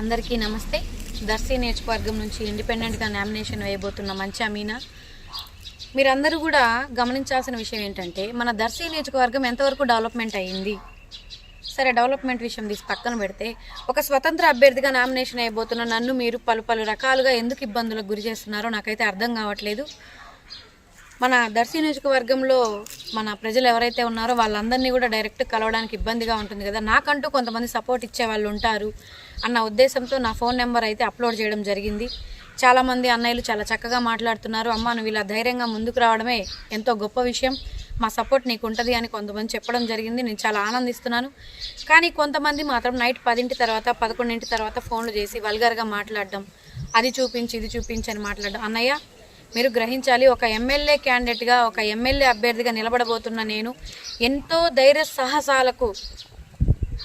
అందరికీ నమస్తే. దర్శి నియోజకవర్గం నుంచి ఇండిపెండెంట్గా నామినేషన్ వేయబోతున్న మంచి అమీనా మీరందరూ కూడా గమనించాల్సిన విషయం ఏంటంటే మన దర్శి నియోజకవర్గం ఎంతవరకు డెవలప్మెంట్ అయ్యింది సరే డెవలప్మెంట్ విషయం తీసి పక్కన పెడితే ఒక స్వతంత్ర అభ్యర్థిగా నామినేషన్ అయిపోతున్న నన్ను మీరు పలు పలు రకాలుగా ఎందుకు ఇబ్బందులకు గురి చేస్తున్నారో నాకైతే అర్థం కావట్లేదు. మన దర్శి నియోజకవర్గంలో మన ప్రజలు ఎవరైతే ఉన్నారో వాళ్ళందరినీ కూడా డైరెక్ట్ కలవడానికి ఇబ్బందిగా ఉంటుంది కదా. నాకంటూ కొంతమంది సపోర్ట్ ఇచ్చే వాళ్ళు ఉంటారు అన్న ఉద్దేశంతో నా ఫోన్ నెంబర్ అయితే అప్లోడ్ చేయడం జరిగింది. చాలామంది అన్నయ్యలు చాలా చక్కగా మాట్లాడుతున్నారు. అమ్మ నువ్వు ఇలా ధైర్యంగా ముందుకు రావడమే ఎంతో గొప్ప విషయం. మా సపోర్ట్ నీకు ఉంటుంది అని కొంతమంది చెప్పడం జరిగింది. నేను చాలా ఆనందిస్తున్నాను. కానీ కొంతమంది మాత్రం నైట్ పదింటి తర్వాత పదకొండింటి తర్వాత ఫోన్లు చేసి వల్గర్గా మాట్లాడడం అది చూపించి ఇది చూపించి అని మాట్లాడడం. అన్నయ్య మీరు గ్రహించాలి ఒక ఎమ్మెల్యే క్యాండిడేట్గా ఒక ఎమ్మెల్యే అభ్యర్థిగా నిలబడబోతున్న నేను ఎంతో ధైర్య సాహసాలకు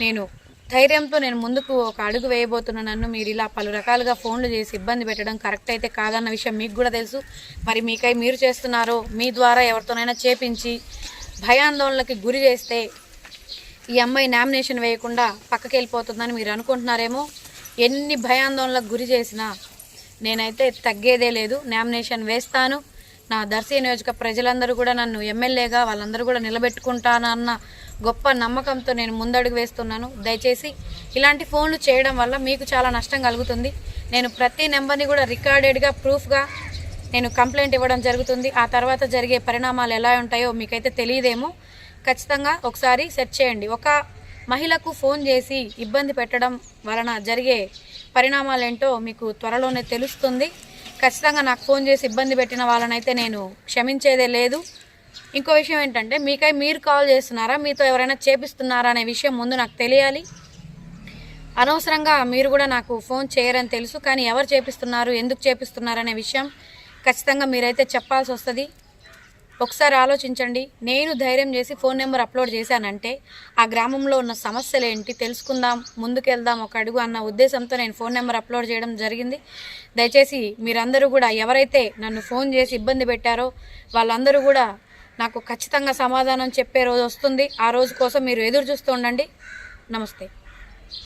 నేను ధైర్యంతో నేను ముందుకు ఒక అడుగు వేయబోతున్న నన్ను మీరు ఇలా పలు రకాలుగా ఫోన్లు చేసి ఇబ్బంది పెట్టడం కరెక్ట్ అయితే కాదన్న విషయం మీకు కూడా తెలుసు. మరి మీకై మీరు చేస్తున్నారో మీ ద్వారా ఎవరితోనైనా చేపించి భయాందోళనకి గురి చేస్తే ఈ అమ్మాయి నామినేషన్ వేయకుండా పక్కకి వెళ్ళిపోతుందని మీరు అనుకుంటున్నారేమో? ఎన్ని భయాందోళనలకు గురి చేసినా నేనైతే తగ్గేదే లేదు. నామినేషన్ వేస్తాను. నా దర్శి నియోజక ప్రజలందరూ కూడా నన్ను ఎమ్మెల్యేగా వాళ్ళందరూ కూడా నిలబెట్టుకుంటానన్న గొప్ప నమ్మకంతో నేను ముందడుగు వేస్తున్నాను. దయచేసి ఇలాంటి ఫోన్లు చేయడం వల్ల మీకు చాలా నష్టం కలుగుతుంది. నేను ప్రతి నెంబర్ని కూడా రికార్డెడ్గా ప్రూఫ్గా నేను కంప్లైంట్ ఇవ్వడం జరుగుతుంది. ఆ తర్వాత జరిగే పరిణామాలు ఎలా ఉంటాయో మీకైతే తెలియదేమో. ఖచ్చితంగా ఒకసారి సెర్చ్ చేయండి. ఒక మహిళకు ఫోన్ చేసి ఇబ్బంది పెట్టడం వలన జరిగే పరిణామాలు ఏంటో మీకు త్వరలోనే తెలుస్తుంది. ఖచ్చితంగా నాకు ఫోన్ చేసి ఇబ్బంది పెట్టిన వాళ్ళనైతే నేను క్షమించేదే లేదు. ఇంకో విషయం ఏంటంటే మీకై మీరు కాల్ చేస్తున్నారా మీతో ఎవరైనా చేపిస్తున్నారా అనే విషయం ముందు నాకు తెలియాలి. అనవసరంగా మీరు కూడా నాకు ఫోన్ చేయరని తెలుసు కానీ ఎవరు చేపిస్తున్నారు ఎందుకు చేపిస్తున్నారు అనే విషయం ఖచ్చితంగా మీరైతే చెప్పాల్సి వస్తుంది ఒకసారి ఆలోచించండి. నేను ధైర్యం చేసి ఫోన్ నెంబర్ అప్లోడ్ చేశానంటే ఆ గ్రామంలో ఉన్న సమస్యలు ఏంటి తెలుసుకుందాం ముందుకెళ్దాం ఒక అడుగు అన్న ఉద్దేశంతో నేను ఫోన్ నెంబర్ అప్లోడ్ చేయడం జరిగింది. దయచేసి మీరందరూ కూడా ఎవరైతే నన్ను ఫోన్ చేసి ఇబ్బంది పెట్టారో వాళ్ళందరూ కూడా నాకు ఖచ్చితంగా సమాధానం చెప్పే రోజు వస్తుంది. ఆ రోజు కోసం మీరు ఎదురు చూస్తూ ఉండండి. నమస్తే.